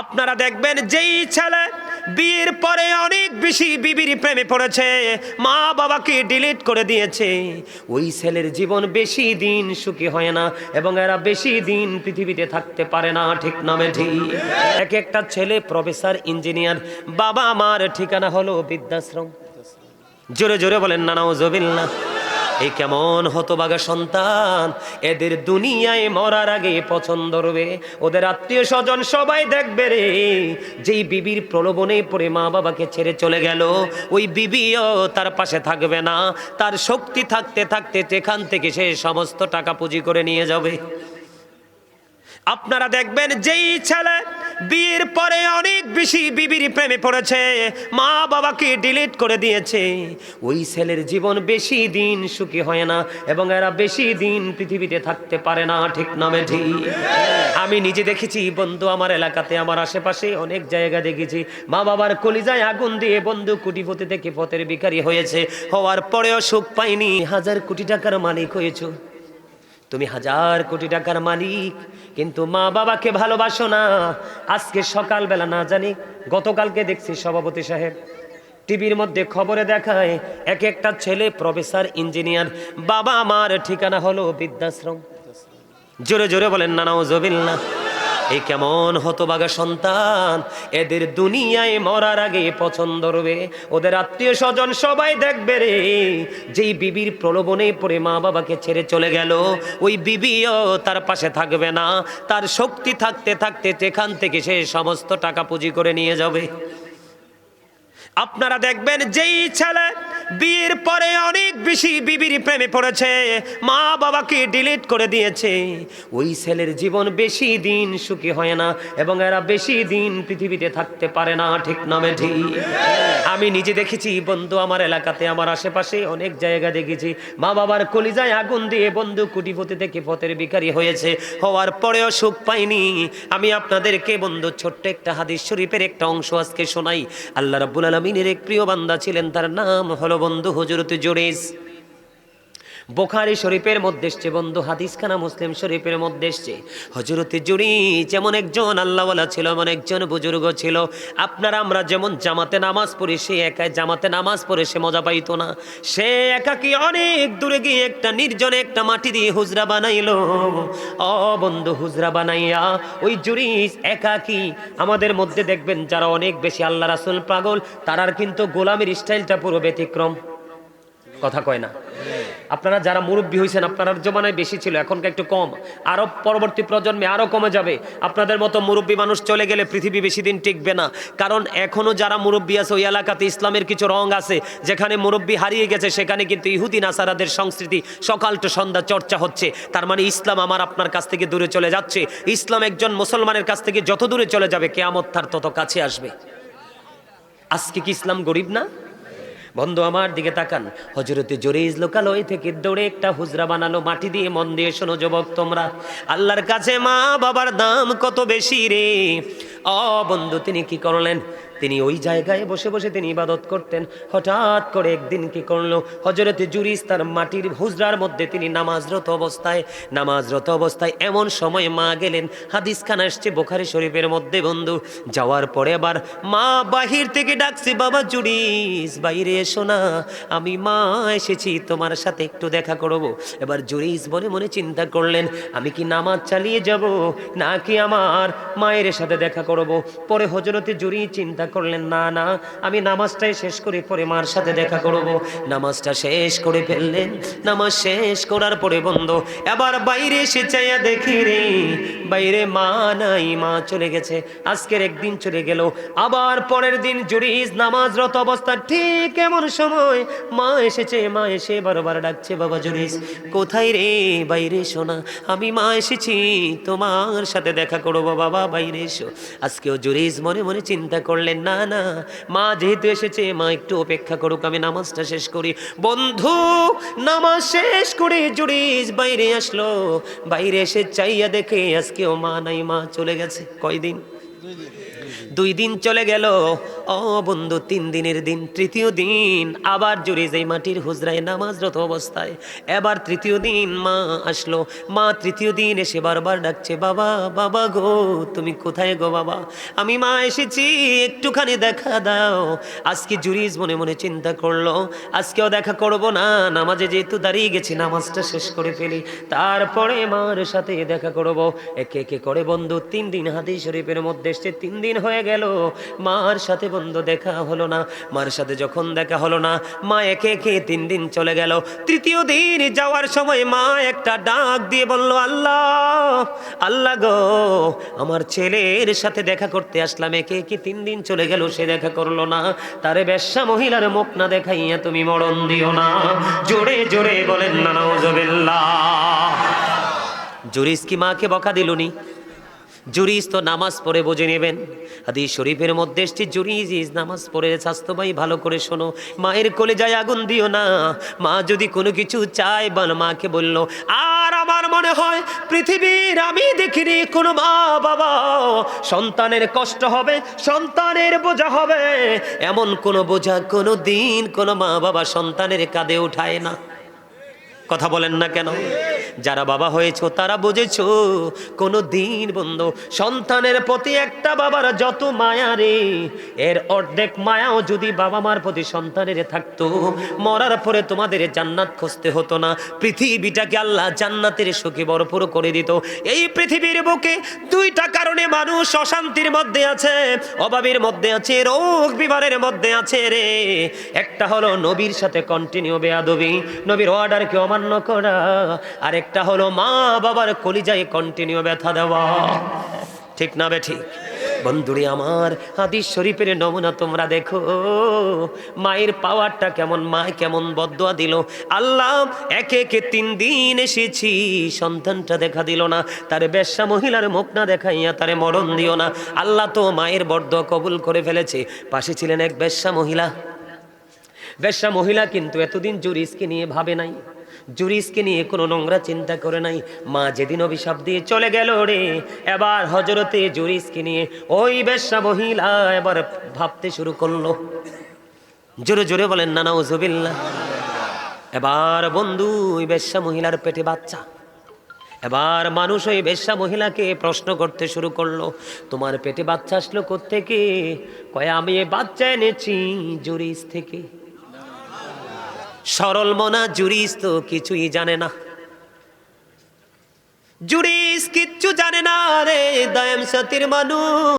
আপনারা দেখবেন যেই ছেলে বিয়ের পরে অনেক বেশি বিবির প্রেমে পড়েছে, মা বাবাকে ডিলিট করে দিয়েছে। ওই ছেলের জীবন বেশি দিন সুখী হয় না এবং এরা বেশি দিন পৃথিবীতে থাকতে পারে না, ঠিক নামে ঠিক এক একটা ছেলে প্রফেসর, ইঞ্জিনিয়ার বাবা মার ঠিকানা হলো বৃদ্ধাশ্রম। জোরে জোরে বলেন না নাউজবিল্লাহ এই কেমন হতবাগা সন্তান? এদের দুনিয়ায় মরার আগে পছন্দ রবে। ওদের আত্মীয় স্বজন সবাই দেখবে রে। যেই বিবির প্রলোভনে পড়ে মা বাবাকে ছেড়ে চলে গেল, ওই বিবিও তার পাশে থাকবে না। তার শক্তি থাকতে থাকতে যেখান থেকে সে সমস্ত টাকা পুঁজি করে নিয়ে যাবে। আপনারা দেখবেন যেই ছেলে বিয়ের পরে অনেক বেশি বিবির প্রেমে পড়েছে। মা বাবাকে ডিলিট করে দিয়েছে। ওই ছেলের জীবন বেশি দিন সুখী হয় না এবং এরা বেশি দিন পৃথিবীতে থাকতে পারে না, ঠিক নামে ঠিক আমি নিজে দেখেছি বন্ধু আমার এলাকাতে, আমার আশেপাশে অনেক জায়গা দেখেছি। মা বাবার কলিজায় আগুন দিয়ে বন্ধু কুটিপতি থেকে পথের ভিখারি হয়েছে। হওয়ার পরেও সুখ পাইনি। হাজার কোটি টাকার মালিক হয়েছ। তুমি হাজার কোটি টাকার মালিক, কিন্তু মা বাবাকে ভালোবাসো না। আজকে সকালবেলা না জানি, গতকালকে দেখছি সভাপতি সাহেব। টিভির মধ্যে খবরে দেখায়, এক একটা ছেলে প্রফেসর, ইঞ্জিনিয়ার বাবা মার ঠিকানা হলো বৃদ্ধাশ্রম। জোরে জোরে বলেন না নাউজবিল্লাহ এই কেমন হতবাগা সন্তান? এদের দুনিয়ায় মরার আগে পছন্দ রবে। ওদের আত্মীয় স্বজন সবাই দেখবে রে। যেই বিবির প্রলোভনে পড়ে মা বাবাকে ছেড়ে চলে গেল, ওই বিবিও তার পাশে থাকবে না। তার শক্তি থাকতে থাকতে যেখান থেকে সে সমস্ত টাকা পুঁজি করে নিয়ে যাবে। আপনারা দেখবেন যেই ছেলে বিয়ের পরে অনেক বেশি বিবির প্রেমে পড়েছে। মা বাবাকে ডিলিট করে দিয়েছে। ওই ছেলের জীবন বেশি দিন সুখী হয় না এবং এরা বেশি দিন পৃথিবীতে থাকতে পারে না, ঠিক নামে ঠিক আমি নিজে দেখেছি বন্ধু আমার এলাকাতে, আমার আশেপাশে অনেক জায়গা দেখেছি। মা বাবার কলিজায় আগুন দিয়ে বন্ধু কুটিপতি থেকে পথের ভিখারি হয়েছে। হওয়ার পরেও সুখ পাইনি। আমি আপনাদেরকে বন্ধু, ছোট্ট একটা হাদিস শরীফের একটা অংশ আজকে শোনাই। আল্লাহ রাব্বুল আলমিনের এক প্রিয় বান্দা ছিলেন, তার নাম হলো বন্ধু হজরত জোরেস বোখারি শরীফের মধ্যে এসছে, বন্ধু, হাদিসখানা মুসলিম শরীফের মধ্যে এসছে। হজরতে জুড়ি যেমন একজন আল্লাহওয়ালা ছিল, এমন একজন বুজুর্গ ছিল। আপনারা আমরা যেমন জামাতে নামাজ পড়ি, সে একাই জামাতে নামাজ পড়ে, সে মজা পাইতো না। সে একাকি অনেক দূরে গিয়ে একটা নির্জনে একটা মাটি দিয়ে হুজরা বানাইল। অ, বন্ধু, হুজরা বানাইয়া ওই জুরিস একাকি, আমাদের মধ্যে দেখবেন যারা অনেক বেশি আল্লাহ রাসুল পাগল, তারার কিন্তু গোলামের স্টাইলটা পুরো ব্যতিক্রম। কথা কয় না। আপনারা যারা মুরব্বী হয়েছেন আপনার জমানায় বেশি ছিল, এখনকার একটু কম। আরও পরবর্তী প্রজন্মে আরও কমে যাবে। আপনাদের মতো মুরব্বী মানুষ চলে গেলে পৃথিবী বেশি দিন টিকবে না। কারণ এখনও যারা মুরব্বী আছে, ওই এলাকাতে ইসলামের কিছু রং আছে, যেখানে মুরব্বী হারিয়ে গেছে, সেখানে কিন্তু ইহুদি নাসারাদের সংস্কৃতি সকাল টু সন্ধ্যা চর্চা হচ্ছে। তার মানে ইসলাম আমার আপনার কাছ থেকে দূরে চলে যাচ্ছে। ইসলাম একজন মুসলমানের কাছ থেকে যত দূরে চলে যাবে, কেয়ামত তার তত কাছে আসবে। আজকে কি ইসলাম গরিব না? বন্ধু, আমার দিকে তাকান। হজরতে জরিজ লোকালয় থেকে দৌড়ে একটা হুজরা বানালো, মাটি দিয়ে মন দিয়ে শোনো যুবক তোমরা। আল্লাহর কাছে মা বাবার দাম কত বেশি রে? অ বন্ধু, তিনি কি করলেন? তিনি ওই জায়গায় বসে বসে তিনি ইবাদত করতেন। হঠাৎ করে একদিন কি করল? হজরতে জুরিস তার মাটির হুজরার মধ্যে তিনি নামাজরত অবস্থায় নামাজরত অবস্থায় এমন সময় মা গেলেন। হাদিস খান আসছে বোখারি শরীফের মধ্যে, বন্ধু। যাওয়ার পরে আবার মা বাহির থেকে ডাকছে, বাবা জুরিস, বাইরে এসো না। আমি মা এসেছি, তোমার সাথে একটু দেখা করব। এবার জুরিস মনে মনে চিন্তা করলেন, আমি কি নামাজ চালিয়ে যাব? নাকি আমার মায়ের সাথে দেখা করব? পরে হজরতে জুরি চিন্তা করলেন, না না, আমি নামাজটাই শেষ করে পরে মার সাথে দেখা করব। নামাজটা শেষ করে ফেললেন। নামাজ শেষ করার পরে বন্ধ, এবার বাইরে এসে চাইয়া দেখি রে, বাইরে মা নাই, মা চলে গেছে, আজকের একদিন চলে গেল। আবার পরের দিন জুরিস নামাজরত অবস্থা ঠিক এমন সময় মা এসেছে, মা এসে বারবার ডাকছে, বাবা জুরিস কোথায় রে? বাইরে এসো না, আমি মা এসেছি, তোমার সাথে দেখা করব, বাবা, বাইরে এসো। আজকেও জুরিস মনে মনে চিন্তা করলেন না না। মা যেহেতু এসেছে, মা একটু অপেক্ষা করুক, আমি নামাজটা শেষ করি। বন্ধু, নামাজ শেষ করে জুড়িস বাইরে আসলো। বাইরে এসে চাইয়া দেখে আজকেও মা নাই, মা চলে গেছে। কয়দিন? দুই দিন চলে গেল। ও বন্ধু, তিন দিনের দিন, তৃতীয় দিন, আবার জুড়ে যাই মাটির হুজরায় নামাজরত অবস্থায়, এবার তৃতীয় দিন মা আসলো। মা তৃতীয় দিন এসে বারবার ডাকছে, বাবা বাবা গো, তুমি কোথায় গো বাবা? আমি মা এসেছি, একটুখানি দেখা দাও। আজকে জুরিজ মনে মনে চিন্তা করল, আজকেও দেখা করব না, নামাজে যেহেতু দাঁড়িয়ে গেছি, নামাজটা শেষ করে ফেলি। তারপরে মার সাথে দেখা করব। একে একে করে বন্ধু, তিন দিন হাতি শরীফের মধ্যে এসছে, তিন দিন হয়ে গেল। মার সাথে বন্ধু দেখা হলো না। মার সাথে যখন দেখা হলো না, মা একে একে তিন দিন চলে গেল। তৃতীয় দিন যাওয়ার সময় মা একটা ডাক দিয়ে বলল, আল্লাহ আল্লাহ গো, আমার ছেলের সাথে দেখা করতে আসলাম। একে একে তিন দিন চলে গেল, সে দেখা করল না। তারে বেশ্যা মহিলার মুখ না দেখাইয়া তুমি মরণ দিও না। জোরে জোরে বলেন না জুরিস কি মাকে বকা দিলুনি। জুরিস তো নামাজ পড়ে বুঝে নেবেন। হাদিস শরীফের মধ্যে এসছে জুরিস ইজ নামাজ পড়ে স্বাস্থ্য ভাই ভালো করে শোনো। মায়ের কোলে যায় আগুন দিও না। মা যদি কোনো কিছু চায়, বল মাকে বলল, আর আমার মনে হয় পৃথিবীর আমি দেখিনি কোনো মা বাবা সন্তানের কষ্ট হবে, সন্তানের বোঝা হবে। এমন কোনো বোঝা কোনো দিন কোনো মা বাবা সন্তানের কাঁধে উঠায় না। কথা বলেন না কেন? যারা বাবা হয়েছো, তারা বুঝেছ কোনো দিন বন্ধু, সন্তানের প্রতি একটা বাবার যত মায়া রে, এর অর্ধেক মায়াও যদি বাবা মার প্রতি সন্তানের থাকতো, মরার পরে তোমাদের জান্নাত খুঁজতে হতো না। পৃথিবীটাকে আল্লাহ জান্নাতের সুখে ভরপুর করে দিত। এই পৃথিবীর বুকে দুইটা কারণে মানুষ অশান্তির মধ্যে আছে, অভাবের মধ্যে আছে, রোগ বিমারের মধ্যে আছে রে। একটা হলো নবীর সাথে কন্টিনিউ বেয়াদবি, নবীর অর্ডারকে অমান্য করা আর একটা হলো মা বাবার কলিজায় কন্টিনিউ ব্যথা দেওয়া। ঠিক না বে ঠিক? বন্ধুরে আমার, হাদিস শরীফের নমুনা তোমরা দেখো। মায়ের পাওয়ারটা কেমন, মা কেমন বদুয়া দিল। আল্লাহ একে একে তিন দিন এসেছি, সন্তানটা দেখা দিল না। তারে বেশ্যা মহিলার মুখ না দেখাইয়া তারে মরণ দিও না। আল্লাহ তো মায়ের বর্দ কবুল করে ফেলেছে। পাশে ছিলেন এক বেশ্যা মহিলা। বেশ্যা মহিলা কিন্তু এতদিন জুরিসকে নিয়ে ভাবে নাই। জুরিসকে নিয়ে কোনো নোংরা চিন্তা করে নাই। মা যেদিন অভিশাপ দিয়ে চলে গেল রে, এবার হজরতে জুরিসকে নিয়ে ওই বেশ্যা মহিলা এবার ভাবতে শুরু করল। জোরে জোরে বলেন, নানা ওজবিল্লা এবার বন্ধু, ওই বেশ্যা মহিলার পেটে বাচ্চা। এবার মানুষ ওই বেশ্যা মহিলাকে প্রশ্ন করতে শুরু করল, তোমার পেটে বাচ্চা আসলো কোত্থেকে? কয়ে, আমি বাচ্চা এনেছি জুরিস থেকে। সরল মনা, জুরিস তো কিছুই জানে না। জুরিস কিচ্ছু জানে না রে, দয়ম সতীর মানুষ।